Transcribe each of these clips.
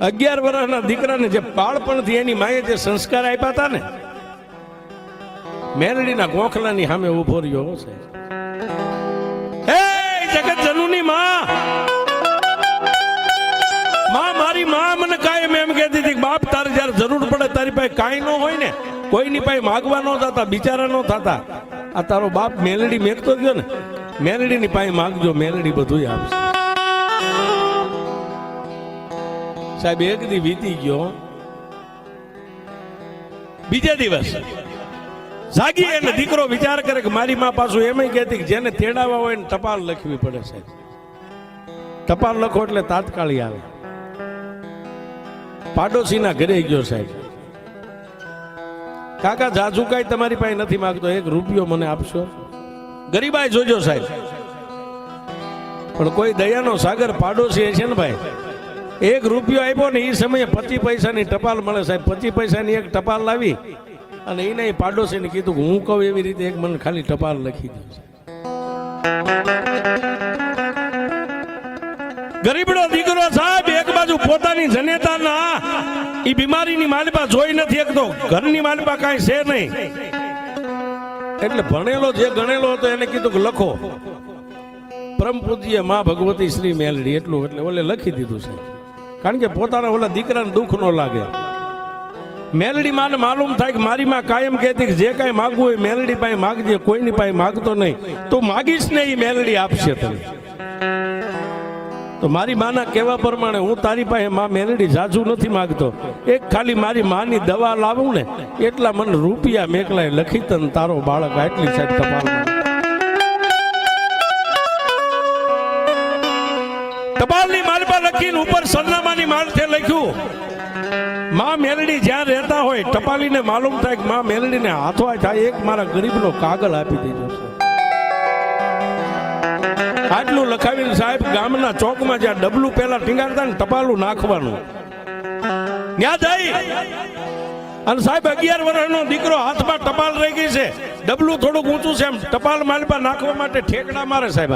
અગિયાર વર્ષના દીકરાને જે બાળપણથી એની માએ જે સંસ્કાર આપ્યા હતા ને મેલડીના ગોખલાની સામે ઊભો રહ્યો છે હે જગત જનુની માં! માં, મારી માં મને કાયમ એમ કહેતી હતી બાપ, તારે જ્યારે જરૂર પડે તારી પાસે કાંઈ ન હોય ને, કોઈની પાસે માગવા ન થતા, બિચારા ન થતા. આ તારો બાપ મેલડી મેકતો ગયો ને મેલડીની પાસે માગજો મેલડી બધું આપશે. સાહેબ, એક દી વીતી ગયો. બીજે દિવસ જાગી એટલે દીકરો વિચાર કરે કે મારી માં પાછું એમ કહેતી કે જેને તેડાવા હોય ને ટપાલ લખવી પડે સાહેબ. ટપાલ લખો એટલે તાત્કાલિક આવે. પાડોશીના ઘરે ગયો સાહેબ. કાકા, જાજુ કાંઈ તમારી પાસે નથી માંગતો, એક રૂપિયો મને આપશો? ગરીબાઈ જોજો સાહેબ. પણ કોઈ દયાનો સાગર પાડોશી છે ને ભાઈ? એક રૂપિયો આપ્યો ને એ સમયે પચીસ પૈસાની ટપાલ મળે સાહેબ. પચીસ પૈસાની એક ટપાલ લાવી અને એને પાડોશીને કીધું કે હું કહું એવી રીતે એક મને ખાલી ટપાલ લખી દઉં ગરીબડો દીકરો સાહેબ, એક બાજુ પોતાની જનેતાના એ બીમારીની માલિપા જોઈ નથી એકતો ઘરની માલિપા કાંઈ છે નહીં. એટલે ભણેલો જે ગણેલો હતો એને કીધું કે લખો. પરમ પૂજ્ય મા ભગવતી શ્રી મેલડી, એટલું એટલે ઓલે લખી દીધું છે. કારણ કે પોતાના ઓલા દીકરાને દુઃખ ન લાગે. મેલડી માને માલુમ થાય કે મારી માં કાયમ કહેતી કે જે કાંઈ માગવું હોય મેલડી પાસે માગજે, કોઈની પાસે માગતો નહીં. તો માગીશ ને એ મેલડી આપશે તને. તો મારી માના કહેવા પ્રમાણે હું તારી પાસે માં મેલડી જાજુ નથી માગતો. એક ખાલી મારી માની દવા લાવું ને, એટલા મને રૂપિયા મેકલાય લખી તને તારો બાળક આટલી સાહેબ તપાલ તપાલની મારી પાસે લખીને ઉપર સરનામાની માળખે લખ્યું, માં મેલડી જ્યાં રહેતા હોય, ટપાલીને માલુમ થાય કે માં મેલડીને હાથો થાય, એક મારા ગરીબનો કાગળ આપી દીધો આટલું લખાવીને સાહેબ ગામના ચોકમાં જ્યાં ડબલું પેલા ટીંગાડતા ને ટપાલું નાખવાનું. ત્યાં જઈ. અને સાહેબ અગિયાર વર્ષનો દીકરો હાથમાં ટપાલ રહી ગઈ છે. ડબલું થોડુંક ઊંચું છે એમ ટપાલ માલમાં નાખવા માટે ઠેકડા મારે સાહેબ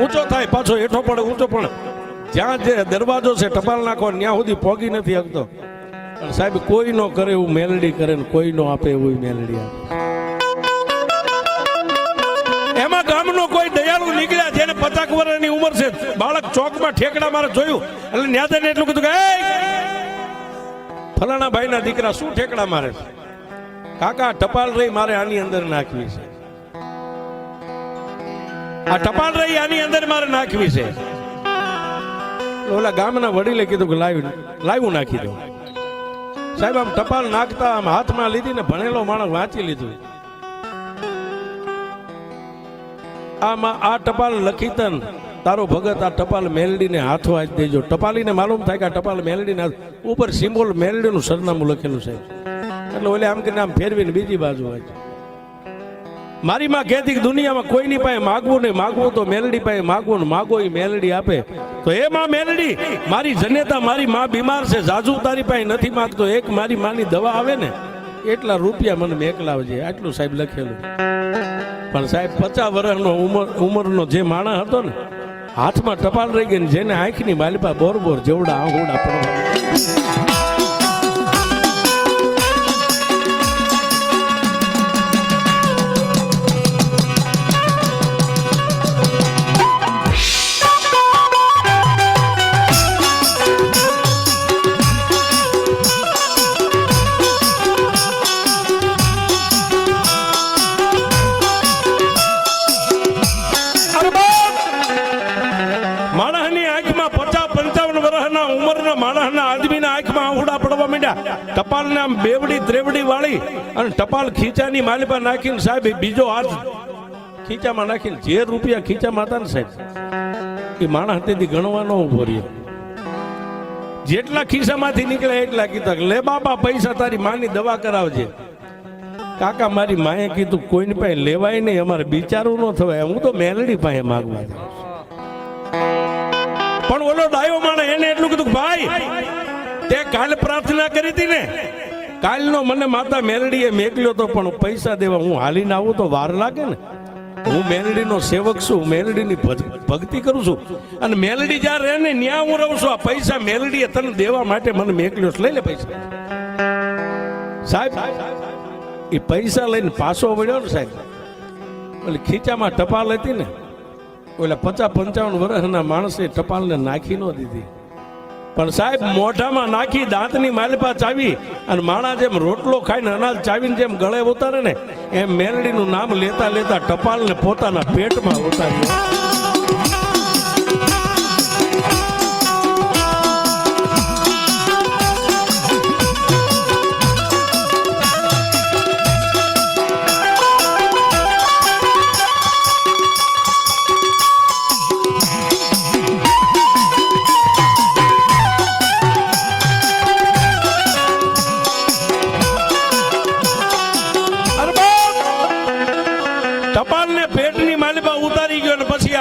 ઊંચો થાય, પાછો હેઠો પડે, ઊંચો પણ જ્યાં જે દરવાજો છે ટપાલ નાખો ત્યાં સુધી પોગી નથી શકતો. પણ સાહેબ કોઈ નો કરે એવું મેલડી કરે ને કોઈ નો આપે એવું મેલડી આપે. એમાં ગામનો કોઈ દયાળુ નીકળ્યા જેને પચાસ વર્ષની ઉંમર છે. બાળક ચોકમાં ઠેકડા મારે જોયું. એટલે ન્યાદાને એટલું કીધું કે "એય, ફલાણા ભાઈના દીકરા શું ઠેકડા મારે કાકા ટપાલ રહી મારે આની અંદર નાખવી છે. આ ટપાલ રહી આની અંદર મારે નાખવી છે. ઓલા ગામના વડીલે કીધું કે લાવી લાવ્યું નાખી દો. સાહેબ, આમ ટપાલ નાખતા, આમ હાથમાં લીધી ને ભણેલો માણસ વાંચી લીધું. આમાં આ ટપાલ લખી તન તારો ભગત આ ટપાલ મેલડીને હાથો આજ દેજો. ટપાલીને માલુમ થાય કે આ ટપાલ મેલડીને ઉપર સિમ્બોલ મેલડીનું સરનામું લખેલું છે. એટલે ઓલે આમ કરીને આમ ફેરવીને બીજી બાજુ વાંચ. મારી માં કહેતી દુનિયામાં કોઈની પાસે માગવું નહીં. માગવું તો મેલડી પાસે માગવું ને માગો એ મેલડી આપે. તો એ માં મેલડી, મારી જનેતા મારી માં બીમાર છે. જાજુ તારી પાસે નથી માગતો. એક મારી માની દવા આવે ને, એટલા રૂપિયા મને મેકલાવજે. આટલું સાહેબ લખેલું. પણ સાહેબ, પચાસ વર્ષનો ઉંમર, ઉંમરનો જે માણસ હતો ને, હાથમાં ટપાલ રહી ગઈ જેને આંખની માલિપા બોર બોર જેવડા આંગોડા પડવા ટપાલને આમ બેવડી ત્રેવડી વાળી અને ટપાલ ખીચાની માલિપા નાખીને સાહેબ બીજો હાથ ખીચામાં નાખીને જે રૂપિયા ખીચામાં હતા ને સાહેબ, એ માણસ તેથી ગણવાનો ઊભો રહ્યો. જેટલા ખિસ્સામાંથી નીકળ્યા એટલા કીધા લે બાપા, પૈસા તારી માની દવા કરાવજે. કાકા, મારી માએ કીધું, કોઈની પાસે લેવાય નહીં, અમારે બિચારું ન થવાય, હું તો મેલડી પાસે માગવા પણ ઓલો ડાયો માણે એને એટલું કીધું ભાઈ તે કાલ પ્રાર્થના કરી હતી ને. કાલનો મને માતા મેલડીએ મેકલ્યો તો પણ પૈસા દેવા હું હાલીને આવું તો વાર લાગે ને. હું મેલડીનો સેવક છું મેલડીની ભક્તિ કરું છું. અને મેલડી જ્યાં રહે ને ત્યાં હું રહું છું, આ પૈસા મેલડીએ તને દેવા માટે મને મેકલ્યો. લઈ લે પૈસા. સાહેબ, એ પૈસા લઈને પાછો વળ્યો ને સાહેબ. એટલે ખીચામાં ટપાલ હતી ને. ઓલા પચાસ પંચાવન વર્ષના માણસે ટપાલને નાખી ન દીધી. પણ સાહેબ, મોઢામાં નાખી દાંતની માલપા ચાવી અને માણા જેમ રોટલો ખાઈને અનાજ ચાવીને જેમ ગળે ઉતારે ને, એમ મેલડીનું નામ લેતા લેતા ટપાલને પોતાના પેટમાં ઉતાર્યો.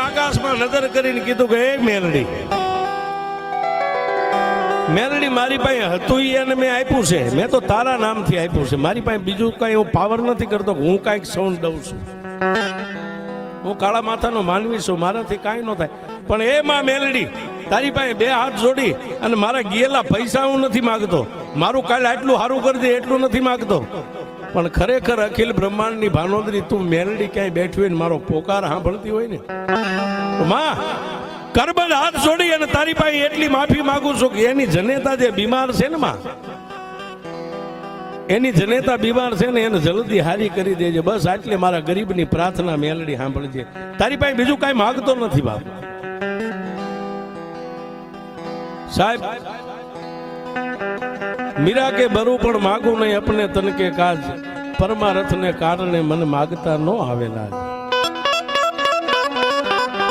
આકાશમાં નજર કરીને કીધું કે મેલડી મેલડી, મારી પાસે હતું એને મેં આપ્યું છે. મેં તો તારા નામથી આપ્યું છે. મારી પાસે બીજું કાંઈ હું પાવર નથી કરતો, હું કાંઈક સૌન દઉં છું. હું કાળા માથાનો માનવી છું, મારાથી કાંઈ ન થાય. પણ એ માં મેલડી, તારી પાસે બે હાથ જોડી અને મારા ગયેલા પૈસા હું નથી માગતો. મારું કાલે આટલું સારું કરી દે, એટલું નથી માગતો. પણ ખરેખર અખિલ બ્રહ્માંડની ભાનોદરી તું મેલડી ક્યાંય બેઠી હોય ને મારો પોકાર સાંભળતી હોય ને? માં કરબલ હાથ જોડી અને તારી પાસે એટલી માફી માંગુ છું કે એની જનેતા જે બીમાર છે ને માં, એની જનેતા બીમાર છે ને એને જલ્દી હારી કરી દેજે. બસ આટલે મારા ગરીબની પ્રાર્થના મેલડી સાંભળજે. તારી પાસે બીજું કાંઈ માગતો નથી બાપ. સાહેબ મીરા કે બરું પણ માગું નહીં, અપને તન કાજ. પરમારથને કારણે મને માગતા ન આવેલા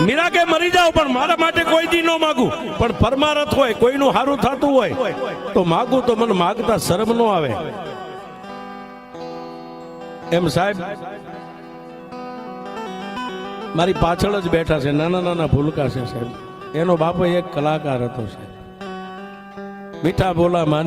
મીરા કે મરી જાવ પણ મારા માટે કોઈ દી ન માગું. પણ પરમારથ હોય, કોઈનું સારું થતું હોય, તો માગું તો મને માગતા શરમ ન આવે. એમ સાહેબ, મારી પાછળ જ બેઠા છે, નાના નાના ભૂલકા છે સાહેબ. એનો બાપો એક કલાકાર હતો સાહેબ. મીઠા બોલા માનવી